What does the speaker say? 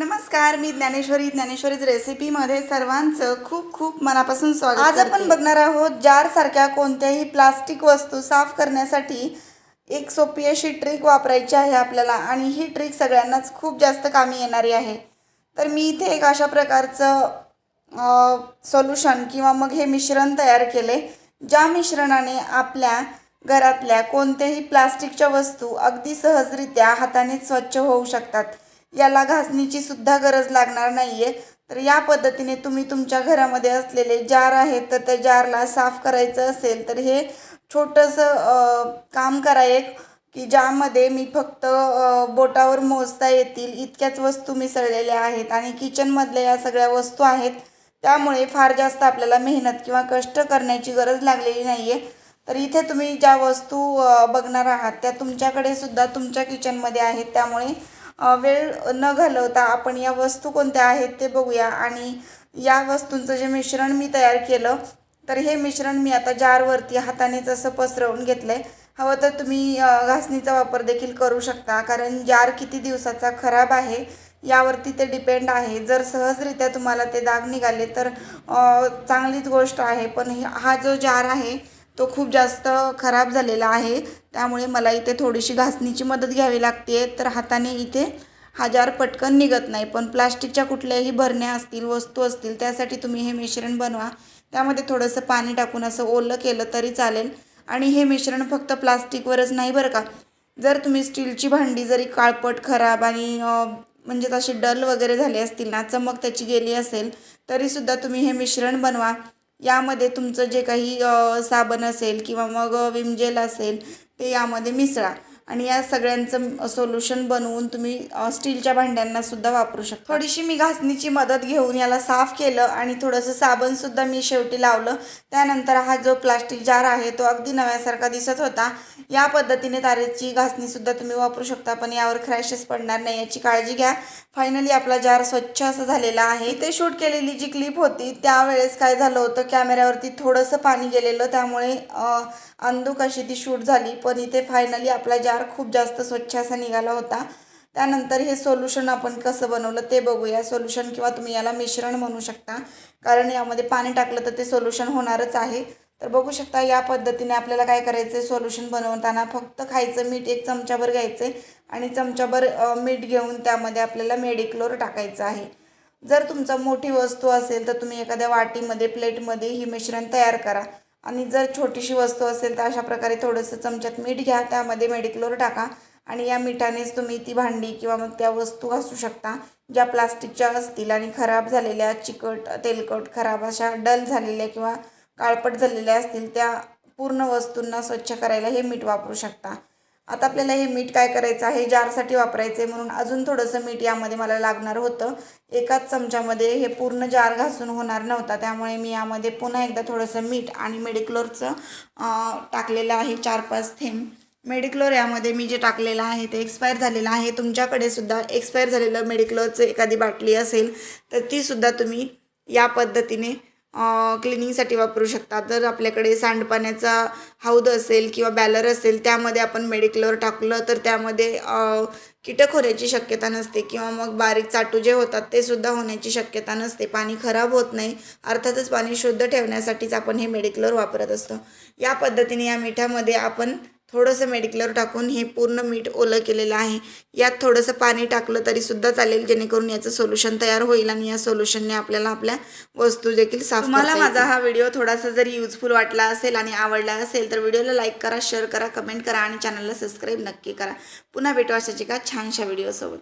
नमस्कार मी ज्ञानेश्वरी. ज्ञानेश्वरीज रेसिपीमध्ये सर्वांचं खूप खूप मनापासून स्वागत आज आपण बघणार आहोत जारसारख्या कोणत्याही प्लास्टिक वस्तू साफ करण्यासाठी एक सोपी अशी ट्रिक वापरायची आहे आपल्याला आणि ही ट्रिक सगळ्यांनाच खूप जास्त कामी येणारी आहे. तर मी इथे एक अशा प्रकारचं सोल्युशन किंवा मग हे मिश्रण तयार केले ज्या मिश्रणाने आपल्या घरातल्या कोणत्याही प्लास्टिकच्या वस्तू अगदी सहजरित्या हाताने स्वच्छ होऊ शकतात. याला घासणीची सुद्धा गरज लागणार नाही आहे तर या पद्धतीने तुम्ही तुमच्या घरामध्ये असलेले जार आहेत तर त्या जारला साफ करायचं असेल तर हे छोटंसं काम करा एक की ज्यामध्ये मी फक्त बोटावर मोजता येतील इतक्याच वस्तू मिसळलेल्या आहेत आणि किचनमधल्या या सगळ्या वस्तू आहेत त्यामुळे फार जास्त आपल्याला मेहनत किंवा कष्ट करण्याची गरज लागलेली नाही आहे तर इथे तुम्ही ज्या वस्तू बघणार आहात त्या तुमच्याकडे सुद्धा तुमच्या किचनमध्ये आहेत त्यामुळे वेळ न घालवता आपण या वस्तू कोणत्या आहेत ते बघूया. आणि या वस्तूंचं जे मिश्रण मी तयार केलं तर हे मिश्रण मी आता जारवरती हातानेच असं पसरवून घेतलं आहे हवं तर तुम्ही घासणीचा वापर देखील करू शकता कारण जार किती दिवसाचा खराब आहे यावरती ते डिपेंड आहे. जर सहजरित्या तुम्हाला ते दाग निघाले तर चांगलीच गोष्ट आहे. पण हे- हा जो जार आहे तो खूप जास्त खराब झालेला आहे. त्यामुळे मला इथे थोडीशी घासणीची मदत घ्यावी लागते. तर हाताने इथे हा जार पटकन निघत नाही. पण प्लास्टिकच्या कुठल्याही भरण्या असतील वस्तू असतील त्यासाठी तुम्ही हे मिश्रण बनवा. त्यामध्ये थोडंसं पाणी टाकून असं ओलं केलं तरी चालेल. आणि हे मिश्रण फक्त प्लास्टिकवरच नाही बरं का. जर तुम्ही स्टीलची भांडी जरी काळपट खराब आणि म्हणजे तसे डल वगैरे झाली असतील ना चमक त्याची गेली असेल तरीसुद्धा तुम्ही हे मिश्रण बनवा. यामध्ये तुमचं जे काही साबण असेल किंवा मग विम जेल असेल ते यामध्ये मिसळा. आणि या सगळ्यांचं सोल्युशन बनवून तुम्ही स्टीलच्या भांड्यांना सुद्धा वापरू शकता. थोडीशी मी घासणीची मदत घेऊन याला साफ केलं आणि थोडंसं साबणसुद्धा मी शेवटी लावलं. त्यानंतर हा जो प्लास्टिक जार आहे तो अगदी नव्यासारखा दिसत होता. या पद्धतीने तारेची घासणीसुद्धा तुम्ही वापरू शकता पण यावर क्रॅशेस पडणार नाही. याची काळजी घ्या. फायनली आपला जार स्वच्छ असं झालेला आहे. ते शूट केलेली जी क्लिप होती त्यावेळेस काय झालं होतं? कॅमेऱ्यावरती थोडंसं पाणी गेलेलं त्यामुळे अंदूक अंधुक अशी ती शूट झाली. पण इथे फायनली आपला जार खूप जास्त स्वच्छ असा निघाला होता. त्यानंतर हे सोल्युशन आपण कसं बनवलं ते बघूया. सोल्युशन किंवा तुम्ही याला मिश्रण म्हणू शकता. कारण यामध्ये पाणी टाकलं तर ते सोल्युशन होणारच आहे. तर बघू शकता या पद्धतीने आपल्याला काय करायचं आहे सोल्युशन बनवताना फक्त खायचं मीठ एक चमचाभर घ्यायचं आहे आणि चमचाभर मीठ घेऊन त्यामध्ये आपल्याला मेडिक्लोर टाकायचं आहे. जर तुमचा मोठी वस्तू असेल तर तुम्ही एखाद्या वाटीमध्ये प्लेटमध्ये ही मिश्रण तयार करा आणि जर छोटीशी वस्तू असेल तर अशा प्रकारे थोडंसं चमच्यात मीठ घ्या त्यामध्ये मेडिक्लोर टाका आणि या मिठानेच तुम्ही ती भांडी किंवा मग त्या वस्तू घासू शकता ज्या प्लास्टिकच्या असतील आणि खराब झालेल्या चिकट तेलकट खराब अशा डल झालेल्या किंवा काळपट झालेल्या असतील त्या पूर्ण वस्तूंना स्वच्छ करायला हे मीठ वापरू शकता. आता आपल्याला हे मीठ काय करायचं आहे? जारसाठी वापरायचं आहे म्हणून अजून थोडंसं मीठ यामध्ये मला लागणार होतं. एकाच चमच्यामध्ये हे पूर्ण जार घासून होणार नव्हता. त्यामुळे मी यामध्ये पुन्हा एकदा थोडंसं मीठ आणि मेडिक्लोरचं टाकलेलं आहे चार पाच थेंब. मेडिक्लोर यामध्ये मी जे टाकलेलं आहे ते एक्सपायर झालेलं आहे. तुमच्याकडे सुद्धा एक्सपायर झालेलं मेडिक्लोरचं एखादी बाटली असेल तर तीसुद्धा तुम्ही या पद्धतीने क्लिनिंगसाठी वापरू शकता. जर आपल्याकडे सांडपाण्याचा हौद असेल किंवा बॅलर असेल त्यामध्ये आपण मेडिक्लोर टाकलं तर त्यामध्ये कीटक होण्याची शक्यता नसते किंवा मग बारीक चाटू जे होतात ते सुद्धा होण्याची शक्यता नसते. पाणी खराब होत नाही. अर्थातच पाणी शुद्ध ठेवण्यासाठीच आपण हे मेडिक्लोर वापरत असतो. या पद्धतीने या मिठामध्ये आपण थोडंसं मेडिक्लोर टाकून हे पूर्ण मीठ ओलं केलेलं आहे. यात थोडंसं पाणी टाकलं तरी सुद्धा चालेल जेणेकरून याचं सोल्युशन तयार होईल आणि या सोल्युशनने आपल्याला आपल्या वस्तू देखील साफ तुम्हाला माझा हा व्हिडिओ थोडासा जरी युजफुल वाटला असेल आणि आवडला असेल तर व्हिडिओला लाईक करा शेअर करा कमेंट करा आणि चॅनलला सबस्क्राईब नक्की करा. पुन्हा भेटू अशाच एका छानशा व्हिडिओसोबत